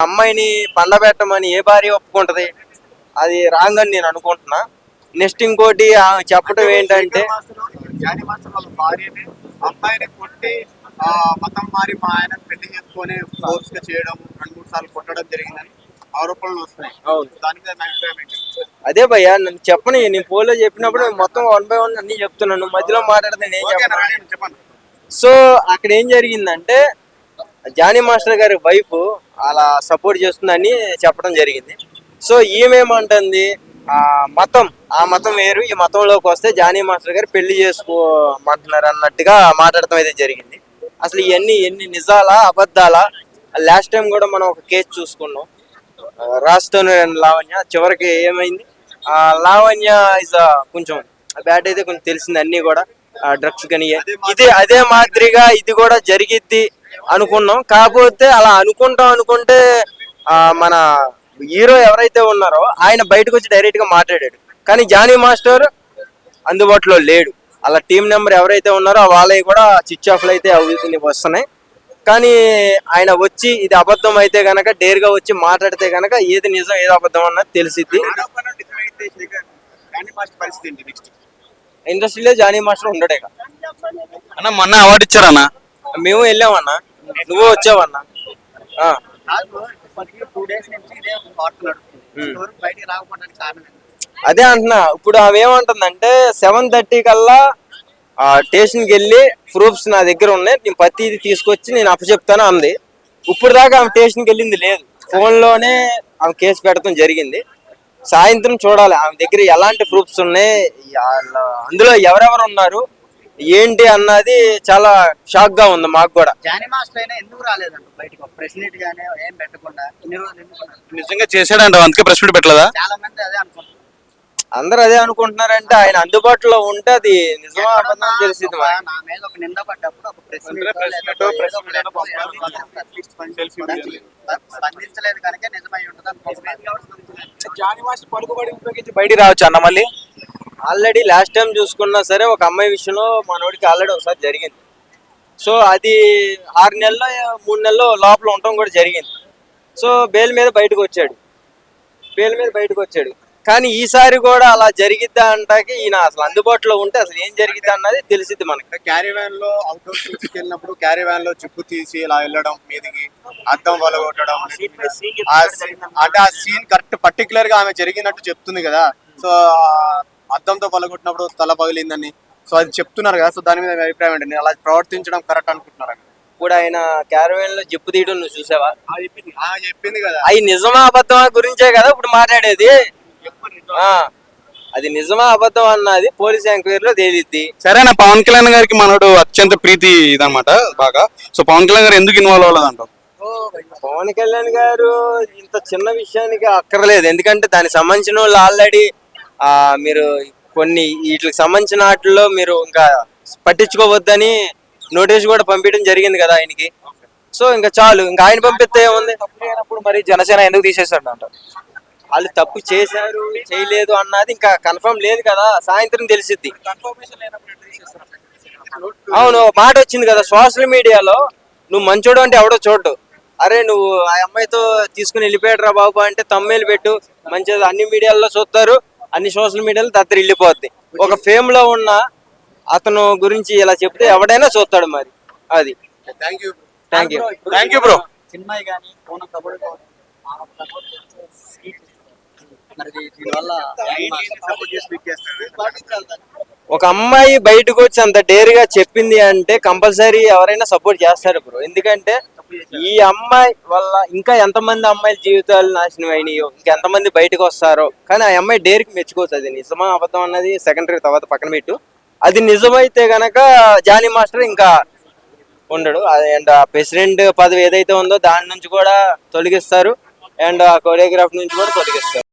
అమ్మాయిని పండబెట్టమని ఏ భార్య ఒప్పుకుంటది అది రాంగ్ అని నేను అనుకుంటున్నా నెక్స్ట్ ఇంకోటి చెప్పడం ఏంటంటే అమ్మాయిని కొట్టి ఆ, మతం మారి మా ఆయన పెళ్ళి చేసుకొని ఫోర్స్గా చేయడం రెండు మూడు సార్లు కొట్టడం జరిగిందని ఆరోపణలు వస్తున్నాయి అవును. దాని మీద నా అభిప్రాయం ఏంటి? అదే భయ్యా నన్ను చెప్పని నేను ఫోన్లో చెప్పినప్పుడు మొత్తం వన్ బై వన్ అన్ని చెప్తున్నాను. మధ్యలో మాట్లాడితే నేను చెప్పను. సో అక్కడ ఏం జరిగిందంటే జానీ మాస్టర్ గారి వైఫ్ అలా సపోర్ట్ చేస్తుందని చెప్పడం జరిగింది. సో ఈమెమంటుంది ఆ మతం ఆ మతం వేరు ఈ మతంలోకి వస్తే జానీ మాస్టర్ గారు పెళ్ళి చేసుకోమంటున్నారు అన్నట్టుగా మాట్లాడటం అయితే జరిగింది. అసలు ఇవన్నీ ఎన్ని నిజాలా అబద్ధాలా? లాస్ట్ టైం కూడా మనం ఒక కేసు చూసుకున్నాం. ఆ, రాజస్థాన్ లావణ్య చివరికి ఏమైంది? లావణ్య ఇస్ కొంచెం బ్యాడ్ అయితే కొంచెం తెలిసింది అన్ని కూడా. డ్రగ్స్ కానీ ఇది అదే మాదిరిగా ఇది కూడా జరిగిద్ది అనుకున్నాం. కాకపోతే అలా అనుకుంటాం అనుకుంటే మన హీరో ఎవరైతే ఉన్నారో ఆయన బయటకు వచ్చి డైరెక్ట్గా మాట్లాడాడు. కానీ జానీ మాస్టర్ అందుబాటులో లేడు. అలా టీం నెంబర్ ఎవరైతే ఉన్నారో వాళ్ళవి కూడా స్విచ్ ఆఫ్లు అయితే అవి వస్తున్నాయి. కానీ ఆయన వచ్చి ఇది అబద్ధం అయితే గనక డేర్గా వచ్చి మాట్లాడితే గనక ఏది నిజం ఏది అబద్ధం అన్నది తెలిసిద్ది. జానీ మాస్టర్ పరిస్థితి ఏంటి నెక్స్ట్ ఇండస్ట్రీలో జానీ మాస్టర్ ఉండడే అన్న మొన్న అవార్డు ఇచ్చారన్న? మేము వెళ్ళామన్నా. నువ్వు వచ్చావన్నా. ఆ, నాకు ఇప్పటికీ టూ డేస్ నుంచి ఇదే వార్త నడుస్తుంది. ఇంతవరకు బయటికి రాకపోవడానికి కారణం ఏంటి? అదే అంటున్నా ఇప్పుడు ఆమె ఏమంటుందంటే సెవెన్ థర్టీ కల్లా ఆ, స్టేషన్కి వెళ్ళి ప్రూఫ్స్ నా దగ్గర ఉన్నాయి. నేను ప్రతి ఇది తీసుకొచ్చి నేను అప్పచెప్తాను అంది. ఇప్పుడు దాకా ఆమె స్టేషన్కి వెళ్ళింది లేదు. ఫోన్లోనే ఆమె కేసు పెట్టడం జరిగింది. సాయంత్రం చూడాలి. ఆమె దగ్గర ఎలాంటి ప్రూఫ్స్ ఉన్నాయి? వాళ్ళ- అందులో ఎవరెవరు ఉన్నారు? ఏంటి అన్నది చాలా షాక్గా ఉంది మాకు కూడా. జానీ మాస్టర్ అయినా ఎందుకు రాలేదంట బయటకు? ప్రెస్ మీట్ గానీ ఏం పెట్టకుండా ఇన్ని రోజులు ఎందుకు ఉన్నారు? నిజంగా చేశాడంట అందుకే ప్రెస్ మీట్ పెట్టలేదా? చాలా మంది అదే అనుకుంటున్నారు. అందరూ అదే అనుకుంటున్నారంటే ఆయన అందుబాటులో ఉంటే అది నిజమా అబద్ధం తెలిసింది ఒక నా మీద ఒక నింద పడ్డప్పుడు ఒక press meet press meet, press meet అయినా స్పందించలేదు. కనుక నిజమై ఉంటుంది జానీ మాస్టర్ పలుకుబడి ఉపయోగించి బయటికి రావచ్చు అన్న మళ్ళీ? ఆల్రెడీ లాస్ట్ టైం చూసుకున్నా సరే ఒక అమ్మాయి విషయంలో మనోడికి ఆల్రెడీ ఒకసారి జరిగింది. సో అది ఆరు నెలల్లో మూడు నెలల్లో లోపల ఉండటం కూడా జరిగింది. సో బెయిల్ మీద బయటకు వచ్చాడు. బెయిల్ మీద బయటకు వచ్చాడు. కానీ ఈసారి కూడా అలా జరిగిద్దా అంటాకి ఈయన అసలు అందుబాటులో ఉంటే అసలు ఏం జరిగిద్దా అన్నది తెలిసిద్ది మనకి. క్యారీ వ్యాన్లో అవుట్డోర్ షూట్స్ వెళ్ళినప్పుడు క్యారీ వ్యాన్లో జిప్పు తీసి ఇలా వెళ్ళడం మీదికి అద్దం వలగొట్టడం అంటే ఆ సీన్ కరెక్ట్ పర్టికులర్గా ఆమె జరిగినట్టు చెప్తుంది కదా. సో అద్దంతో వలగొట్టినప్పుడు తల పగిలిందని. సో అది చెప్తున్నారు కదా. సో దాని మీద మీ అభిప్రాయం ఏంటండి అలా ప్రవర్తించడం కరెక్ట్ అనుకుంటున్నారు? ఇప్పుడు ఆయన క్యారవేన్లో జిప్పు తీయడం నువ్వు చూసావా? చెప్పింది కదా. అవి నిజమా అబద్ధమా గురించే కదా ఇప్పుడు మాట్లాడేది. అది నిజమా అబద్ధం అన్నది పోలీస్ ఎంక్వైరీలో తేలిద్ది. సరేనా పవన్ కళ్యాణ్ గారికి మనోడు అత్యంత ప్రీతి ఇదన్నమాట బాగా. సో పవన్ కళ్యాణ్ గారు ఎందుకు ఇన్వాల్వ్ అవ్వలేదంటావు? పవన్ కళ్యాణ్ గారు ఇంత చిన్న విషయానికి అక్కర్లేదు. ఎందుకంటే దానికి సంబంధించిన వాళ్ళు ఆల్రెడీ ఆ మీరు కొన్ని వీటికి సంబంధించిన వాటిల్లో మీరు ఇంకా పట్టించుకోవద్దని నోటీస్ కూడా పంపించడం జరిగింది కదా ఆయనకి. సో ఇంకా చాలు. ఇంకా ఆయన పంపిస్తే ఏముంది? మరి జనసేన ఎందుకు తీసేశాడు అంట వాళ్ళు తప్పు చేశారు చేయలేదు అన్నది ఇంకా కన్ఫర్మ్ లేదు కదా. సాయంత్రం తెలిసిద్ది. అవును మాట వచ్చింది కదా సోషల్ మీడియాలో. నువ్వు మంచోడు అంటే ఎవడో చూడ్డు. అరే నువ్వు ఆ అమ్మాయితో తీసుకుని వెళ్ళిపోయాడు రా బాబు అంటే తమ్మేలు పెట్టు. మంచిది అన్ని మీడియాల్లో చూస్తారు. అన్ని సోషల్ మీడియాలో దత్తరు వెళ్ళిపోద్ది. ఒక ఫేమ్లో ఉన్న అతను గురించి ఇలా చెప్తే ఎవడైనా చూస్తాడు మరి. అది. Thank you thank you thank you bro Chinmayi కానీ దీనివల్ల ఒక అమ్మాయి బయటకు వచ్చి అంత డేర్గా చెప్పింది అంటే కంపల్సరీ ఎవరైనా సపోర్ట్ చేస్తారు బ్రో. ఎందుకంటే ఈ అమ్మాయి వల్ల ఇంకా ఎంతమంది అమ్మాయిల జీవితాలు నాశనం అయినాయో ఇంకెంతమంది బయటకు వస్తారో కానీ ఆ అమ్మాయి డేర్కి మెచ్చుకోవచ్చు అది నిజమా అబద్ధం అన్నది సెకండరీ తర్వాత పక్కన పెట్టు. అది నిజమైతే గనక జానీ మాస్టర్ ఇంకా ఉండడు. అండ్ ఆ ప్రెసిడెంట్ పదవి ఏదైతే ఉందో దాని నుంచి కూడా తొలగిస్తారు. అండ్ ఆ కొరియోగ్రాఫ్ నుంచి కూడా తొలగిస్తారు.